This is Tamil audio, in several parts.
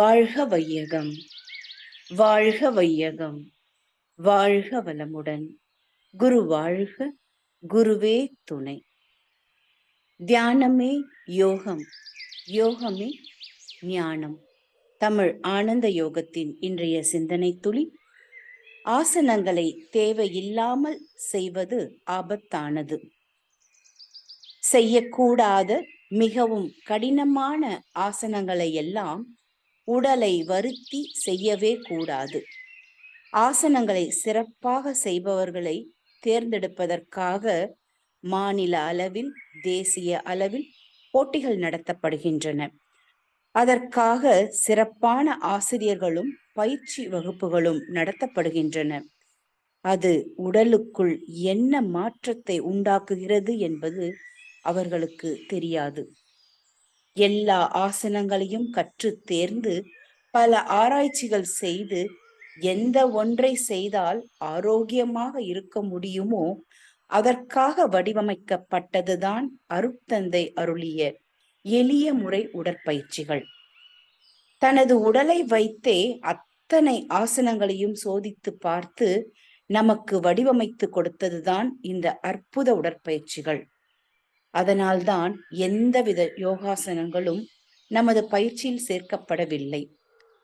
வாழ்க வையகம் வாழ்க வையகம் வாழ்க வளமுடன். குரு வாழ்க குருவே துணை. தியானமே யோகம் யோகமே ஞானம். தமிழ் ஆனந்த யோகத்தின் இன்றைய சிந்தனை துளி. ஆசனங்களை தேவையில்லாமல் செய்வது ஆபத்தானது. செய்யக்கூடாத மிகவும் கடினமான ஆசனங்களை எல்லாம் உடலை வருத்தி செய்யவே கூடாது. ஆசனங்களை சிறப்பாக செய்பவர்களை தேர்ந்தெடுப்பதற்காக மாநில அளவில் தேசிய அளவில் போட்டிகள் நடத்தப்படுகின்றன. அதற்காக சிறப்பான ஆசிரியர்களும் பயிற்சி வகுப்புகளும் நடத்தப்படுகின்றன. அது உடலுக்குள் என்ன மாற்றத்தை உண்டாக்குகிறது என்பது அவர்களுக்கு தெரியாது. எல்லா ஆசனங்களையும் கற்று தேர்ந்து பல ஆராய்ச்சிகள் செய்து எந்த ஒன்றை செய்தால் ஆரோக்கியமாக இருக்க முடியுமோ அதற்காக வடிவமைக்கப்பட்டதுதான் அருட்தந்தை அருளிய எளிய முறை உடற்பயிற்சிகள். தனது உடலை வைத்தே அத்தனை ஆசனங்களையும் சோதித்து பார்த்து நமக்கு வடிவமைத்து கொடுத்ததுதான் இந்த அற்புத உடற்பயிற்சிகள். அதனால்தான் எந்தவித யோகாசனங்களும் நமது பயிற்சியில் சேர்க்கப்படவில்லை.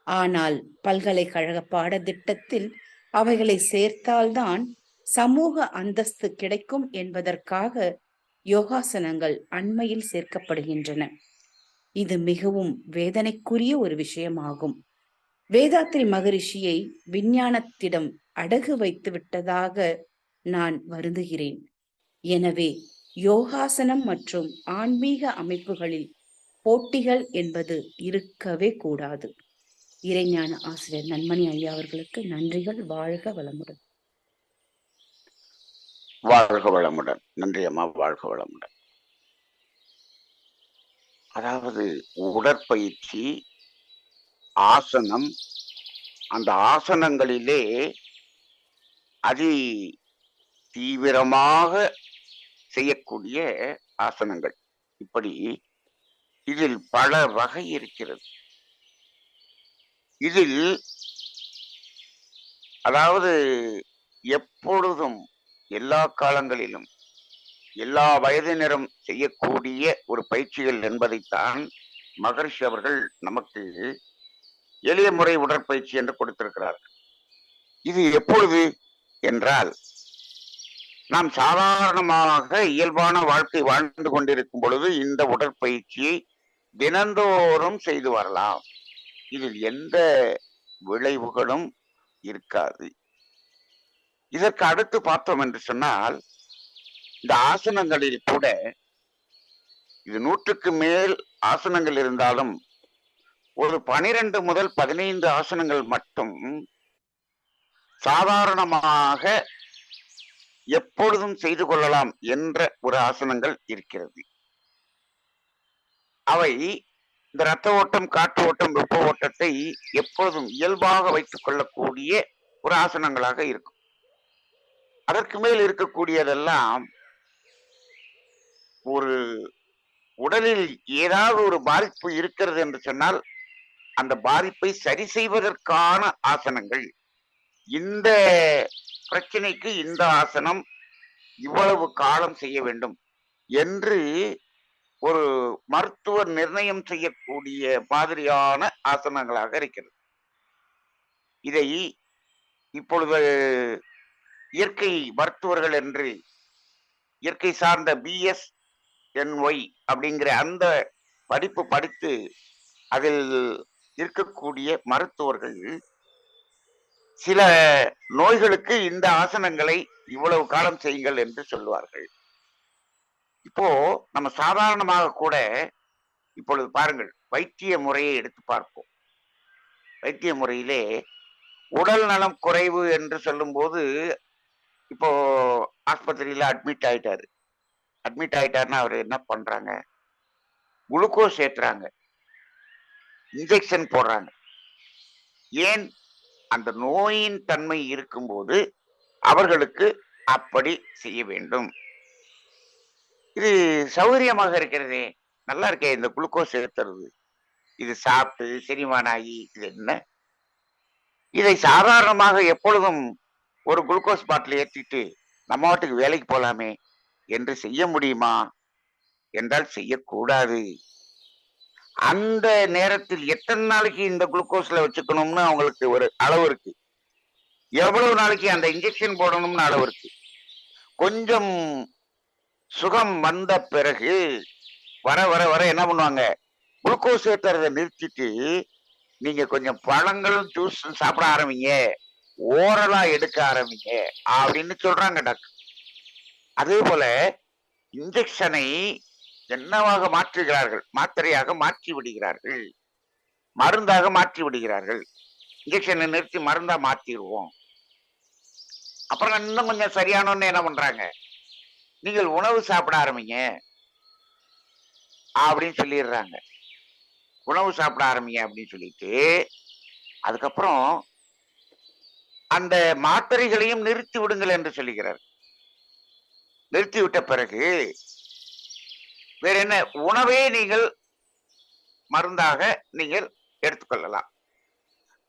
ஆனால் பல்கலைக்கழக பாடத்திட்டத்தில் அவைகளை சேர்த்தால்தான் சமூக அந்தஸ்து கிடைக்கும் என்பதற்காக யோகாசனங்கள் அண்மையில் சேர்க்கப்படுகின்றன. இது மிகவும் வேதனைக்குரிய ஒரு விஷயமாகும். வேதாத்ரி மகரிஷியை விஞ்ஞானத்திடம் அடகு வைத்து விட்டதாக நான் வருந்துகிறேன். எனவே யோகாசனம் மற்றும் ஆன்மீக அமைப்புகளில் போட்டிகள் என்பது இருக்கவே கூடாது. இறைஞான ஆசிரியர் நன்மணி ஐயா அவர்களுக்கு நன்றிகள். வாழ்க வளமுடன். வாழ்க வளமுடன். நன்றி அம்மா. வாழ்க வளமுடன். அதாவது உடற்பயிற்சி ஆசனம் அந்த ஆசனங்களிலே அதி தீவிரமாக செய்யக்கூடிய ஆசனங்கள். இப்படி இதில் பல வகை இருக்கிறது. இதில் அதாவது எப்பொழுதும் எல்லா காலங்களிலும் எல்லா வயதினரும் செய்யக்கூடிய ஒரு பயிற்சிகள் என்பதைத்தான் மகர்ஷி அவர்கள் நமக்கு எளிய முறை உடற்பயிற்சி என்று கொடுத்திருக்கிறார்கள். இது எப்பொழுது? என்றால் நாம் சாதாரணமாக இயல்பான வாழ்க்கை வாழ்ந்து கொண்டிருக்கும் பொழுது இந்த உடற்பயிற்சியை தினந்தோறும் செய்து வரலாம். இதில் எந்த விளைவுகளும் இருக்காது. இதற்கு அடுத்து பார்த்தோம் என்று சொன்னால் இந்த ஆசனங்களில் கூட இது நூற்றுக்கு மேல் ஆசனங்கள் இருந்தாலும் ஒரு பனிரெண்டு முதல் பதினைந்து ஆசனங்கள் மட்டும் சாதாரணமாக எப்பொழுதும் செய்து கொள்ளலாம் என்ற ஒரு ஆசனங்கள் இருக்கிறது. அவை இந்த ரத்த ஓட்டம் காற்று ஓட்டம் வெப்ப ஓட்டத்தை எப்பொழுதும் இயல்பாக வைத்துக் கொள்ளக்கூடிய ஒரு ஆசனங்களாக இருக்கும். அதற்கு மேல் இருக்கக்கூடியதெல்லாம் ஒரு உடலில் ஏதாவது ஒரு பாதிப்பு இருக்கிறது என்று சொன்னால் அந்த பாதிப்பை சரி செய்வதற்கான ஆசனங்கள். இந்த பிரச்சனைக்கு இந்த ஆசனம் இவ்வளவு காலம் செய்ய வேண்டும் என்று ஒரு மருத்துவர் நிர்ணயம் செய்யக்கூடிய மாதிரியான ஆசனங்களாக இருக்கிறது. இதை இப்பொழுது இயற்கை மருத்துவர்கள் என்று இயற்கை சார்ந்த பிஎஸ் என்ஒய் அப்படிங்கிற அந்த படிப்பு படித்து அதில் இருக்கக்கூடிய மருத்துவர்கள் சில நோய்களுக்கு இந்த ஆசனங்களை இவ்வளவு காலம் செய்யுங்கள் என்று சொல்லுவார்கள். இப்போ நம்ம சாதாரணமாக கூட இப்பொழுது பாருங்கள் வைத்திய முறையை எடுத்து பார்ப்போம். வைத்திய முறையிலே உடல் நலம் குறைவு என்று சொல்லும்போது இப்போ ஆஸ்பத்திரியில் அட்மிட் ஆயிட்டாரு. அட்மிட் ஆயிட்டாருன்னா அவர் என்ன பண்றாங்க? குளுக்கோஸ் ஏற்றுறாங்க இன்ஜெக்ஷன் போடுறாங்க. ஏன் அந்த நோயின் தன்மை இருக்கும்போது அவர்களுக்கு அப்படி செய்ய வேண்டும். இது சௌகரியமாக இருக்கிறதே. நல்லா இருக்கே இந்த குளுக்கோஸ் ஏத்துறது இது சாப்பிட்டு செரிமானாகி ஆகி இது என்ன? இதை சாதாரணமாக எப்பொழுதும் ஒரு குளுக்கோஸ் பாட்டில் ஏற்றிட்டு நம்ம வாட்டுக்கு வேலைக்கு போகலாமே என்று செய்ய முடியுமா? என்றால் செய்யக்கூடாது. அந்த நேரத்தில் எத்தனை நாளைக்கு இந்த குளுக்கோஸ்ல வச்சுக்கணும்னு அவங்களுக்கு ஒரு அளவு இருக்கு. எவ்வளவு நாளைக்கு அந்த இன்ஜெக்ஷன் போடணும்னு அளவு இருக்கு. கொஞ்சம் சுகம் வந்த பிறகு வர வர வர என்ன பண்ணுவாங்க? குளுக்கோஸ் ஏத்துறதை நிறுத்திட்டு நீங்க கொஞ்சம் பழங்களும் ஜூஸ் சாப்பிட ஆரம்பிங்க. ஓரலா எடுக்க ஆரம்பிங்க அப்படின்னு சொல்றாங்க டாக்டர். அதே போல இன்ஜெக்ஷனை என்னவாக மாற்றுகிறார்கள்? மாத்திரையாக மாற்றி விடுகிறார்கள். மருந்தாக மாற்றி விடுகிறார்கள். இன்ஜெக்ஷனை நிறுத்தி மருந்தா மாத்திடுவோம். அப்புறம் இன்னும் கொஞ்சம் சரியானோன்னு என்ன பண்றாங்க? நீங்கள் உணவு சாப்பிட ஆரம்பிங்க. அப்படின்னு சொல்லிடுறாங்க. உணவு சாப்பிட ஆரம்பிங்க அப்படின்னு சொல்லிட்டு அதுக்கப்புறம் அந்த மாத்திரைகளையும் நிறுத்தி விடுங்கள் என்று சொல்லுகிறார். நிறுத்தி விட்ட பிறகு வேற என்ன? உணவே நீங்கள் மருந்தாக நீங்கள் எடுத்துக்கொள்ளலாம்.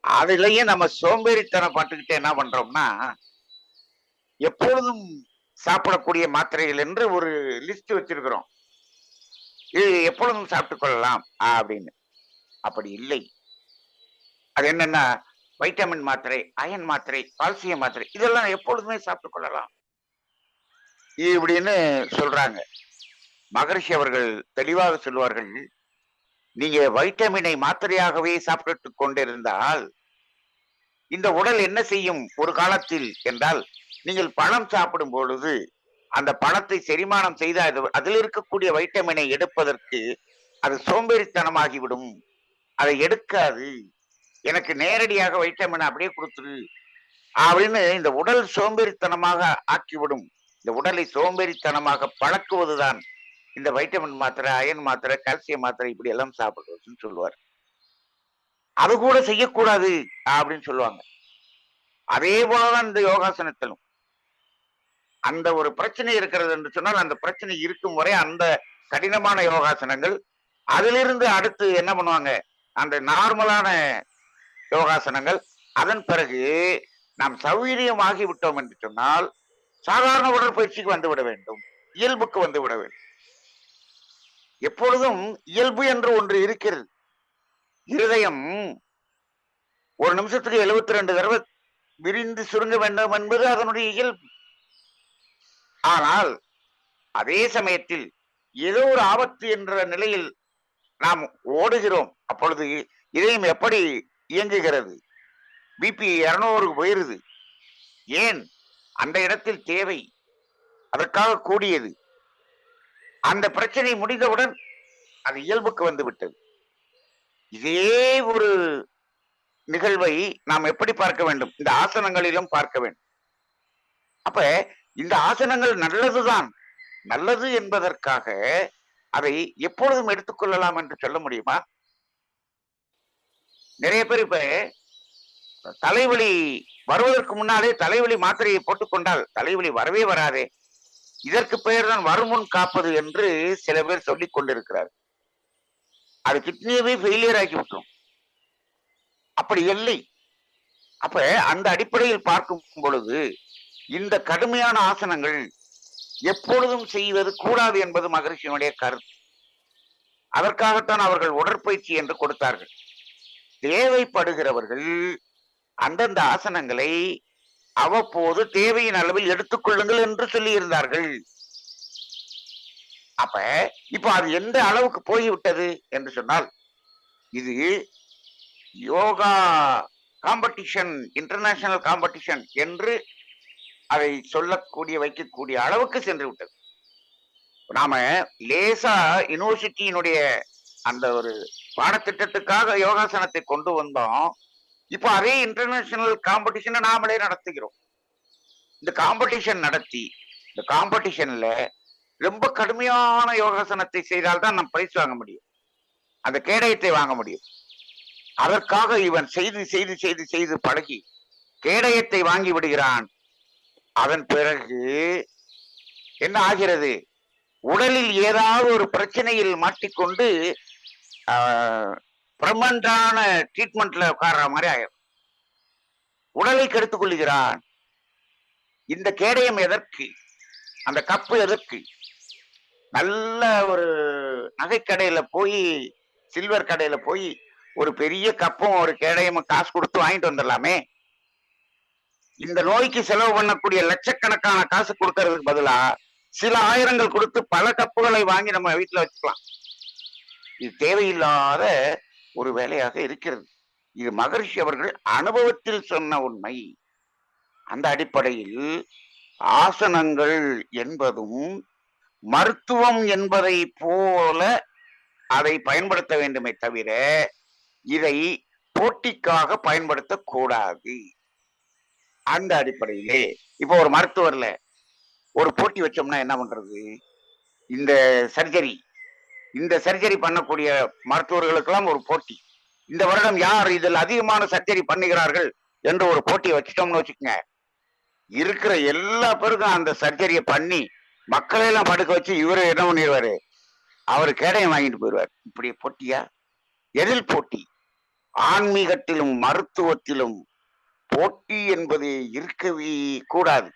அதுலயே நம்ம சோம்பேறித்தனம் பட்டுக்கிட்டு என்ன பண்றோம்னா எப்பொழுதும் சாப்பிடக்கூடிய மாத்திரைகள் என்று ஒரு லிஸ்ட் வச்சிருக்கிறோம். இது எப்பொழுதும் சாப்பிட்டுக் கொள்ளலாம் அப்படின்னு. அப்படி இல்லை. அது என்னன்னா வைட்டமின் மாத்திரை அயன் மாத்திரை கால்சியம் மாத்திரை இதெல்லாம் எப்பொழுதுமே சாப்பிட்டுக் கொள்ளலாம். இப்படின்னு சொல்றாங்க. மகரிஷி அவர்கள் தெளிவாக சொல்வார்கள் நீங்க வைட்டமினை மாத்திரையாகவே சாப்பிட்டு கொண்டிருந்தால் இந்த உடல் என்ன செய்யும் ஒரு காலத்தில்? என்றால் நீங்கள் பழம் சாப்பிடும் பொழுது அந்த பழத்தை செரிமானம் செய்து அது அதில் இருக்கக்கூடிய வைட்டமினை எடுப்பதற்கு அது சோம்பேறித்தனமாகிவிடும். அதை எடுக்காது. எனக்கு நேரடியாக வைட்டமின் அப்படியே கொடுத்துரு. அப்படின்னு இந்த உடல் சோம்பேறித்தனமாக ஆக்கிவிடும். இந்த உடலை சோம்பேறித்தனமாக பழக்குவதுதான் இந்த வைட்டமின் மாத்திரை அயன் மாத்திரை கால்சியம் மாத்திரை இப்படி எல்லாம் சாப்பிடுறதுன்னு சொல்லுவார். அது கூட செய்யக்கூடாது அப்படின்னு சொல்லுவாங்க. அதே போலதான் இந்த யோகாசனத்திலும். அந்த ஒரு பிரச்சனை இருக்கிறது என்று சொன்னால் அந்த பிரச்சனை இருக்கும் வரை அந்த கடினமான யோகாசனங்கள் அதிலிருந்து அடுத்து என்ன பண்ணுவாங்க? அந்த நார்மலான யோகாசனங்கள் அதன் பிறகு நாம் சௌகரியமாகி விட்டோம் என்று சொன்னால் சாதாரண உடற்பயிற்சிக்கு வந்து விட வேண்டும் இயல்புக்கு வந்து விட வேண்டும். எப்பொழுதும் இயல்பு என்று ஒன்று இருக்கிறது. இருதயம் ஒரு நிமிஷத்துக்கு எழுபத்தி ரெண்டு தடவை விரிந்து சுருங்க வேண்டும் என்பது அதனுடைய இயல்பு. ஆனால் அதே சமயத்தில் ஏதோ ஒரு ஆபத்து என்ற நிலையில் நாம் ஓடுகிறோம். அப்பொழுது இதயம் எப்படி இயங்குகிறது? பிபி இருநூறு போயிருது. ஏன்? அந்த இடத்தில் தேவை. அதற்காக கூடியது. அந்த பிரச்சனை முடிந்தவுடன் அது இயல்புக்கு வந்து விட்டது. இதே ஒரு நிகழ்வை நாம் எப்படி பார்க்க வேண்டும்? இந்த ஆசனங்களிலும் பார்க்க வேண்டும். அப்ப இந்த ஆசனங்கள் நல்லதுதான். நல்லது என்பதற்காக அதை எப்பொழுதும் எடுத்துக்கொள்ளலாம் என்று சொல்ல முடியுமா? நிறைய பேர் இப்ப தலைவலி வருவதற்கு முன்னாலே தலைவலி மாத்திரையை போட்டுக்கொண்டால் தலைவலி வரவே வராதே. இதற்கு பெயர் தான் வருமுன் காப்பது என்று சில பேர் சொல்லிக் கொண்டிருக்கிறார் அது கிட்னியவே ஃபெயிலியர் ஆக்கி விட்டுரும் அப்படி இல்லை. அப்ப அந்த அடிப்படையில் பார்க்கும் பொழுது இந்த கடுமையான ஆசனங்கள் எப்பொழுதும் செய்வது கூடாது என்பது மகரிஷியினுடைய கருத்து. அதற்காகத்தான் அவர்கள் உடற்பயிற்சி என்று கொடுத்தார்கள். தேவைப்படுகிறவர்கள் அந்தந்த ஆசனங்களை அவ்வப்போது தேவையின் அளவில் எடுத்துக்கொள்ளுங்கள் என்று சொல்லியிருந்தார்கள். அப்ப இப்ப அது எந்த அளவுக்கு போய்விட்டது என்று சொன்னால் இது யோகா காம்படிஷன் இன்டர்நேஷனல் காம்படிஷன் என்று அதை சொல்லக்கூடிய வைக்கக்கூடிய அளவுக்கு சென்று விட்டது நாம லேசா யூனிவர்சிட்டியினுடைய அந்த ஒரு பாடத்திட்டத்துக்காக யோகாசனத்தை கொண்டு வந்தோம். இப்போ அதே இன்டர்நேஷனல் காம்படிஷனை நாமளே நடத்துகிறோம். இந்த காம்படிஷன் நடத்தி இந்த காம்படிஷன்ல ரொம்ப கடுமையான யோகாசனத்தை செய்தால்தான் நம்ம பரிசு வாங்க முடியும். அந்த கேடயத்தை வாங்க முடியும். அதற்காக இவன் செய்து செய்து செய்து செய்து பழகி கேடயத்தை வாங்கி விடுகிறான். அதன் பிறகு என்ன ஆகிறது? உடலில் ஏதாவது ஒரு பிரச்சனையில் மாட்டிக்கொண்டு பிரம்மண்டான ட்ரீட்மெண்ட்ல உட்கார்ற மாதிரி ஆயிரும். உடலை கெடுத்துக் கொள்ளுகிறான். இந்த கேடயம் எதற்கு? அந்த கப்பு எதற்கு? நல்ல ஒரு நகைக்கடையில போய் சில்வர் கடையில போய் ஒரு பெரிய கப்பும் ஒரு கேடயமும் காசு கொடுத்து வாங்கிட்டு வந்துடலாமே? இந்த நோய்க்கு செலவு பண்ணக்கூடிய லட்சக்கணக்கான காசு கொடுக்கறதுக்கு பதிலா சில ஆயிரங்கள் கொடுத்து பல கப்புகளை வாங்கி நம்ம வீட்டுல வச்சுக்கலாம். இது தேவையில்லாத ஒரு வேலையாக இருக்கிறது. இது மகரிஷி அவர்கள் அனுபவத்தில் சொன்ன உண்மை. அந்த அடிப்படையில் ஆசனங்கள் என்பதும் மருத்துவம் என்பதை போல அதை பயன்படுத்த வேண்டுமே தவிர இதை போட்டிக்காக பயன்படுத்தக்கூடாது அந்த அடிப்படையிலே இப்போ ஒரு மருத்துவர்ல ஒரு போட்டி வச்சோம்னா என்ன பண்றது? இந்த சர்ஜரி இந்த சர்ஜரி பண்ணக்கூடிய மருத்துவர்களுக்கெல்லாம் ஒரு போட்டி. இந்த வருடம் யார் இதில் அதிகமான சர்ஜரி பண்ணுகிறார்கள் என்று ஒரு போட்டியை வச்சிட்டோம்னு வச்சுக்கோங்க. இருக்கிற எல்லா பேருக்கும் அந்த சர்ஜரியை பண்ணி மக்களையெல்லாம் படுக்க வச்சு இவரு என்ன பண்ணிடுவாரு? அவர் கேடயம் வாங்கிட்டு போயிடுவார். இப்படி போட்டியா? எதில் போட்டி? ஆன்மீகத்திலும் மருத்துவத்திலும் போட்டி என்பது இருக்கவே கூடாது.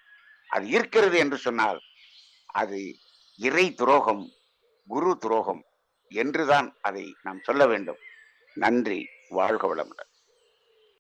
அது இருக்கிறது என்று சொன்னால் அது இறை துரோகம் குரு துரோகம். என்றுதான் அதை நாம் சொல்ல வேண்டும். நன்றி வாழ்க வளமுடன்.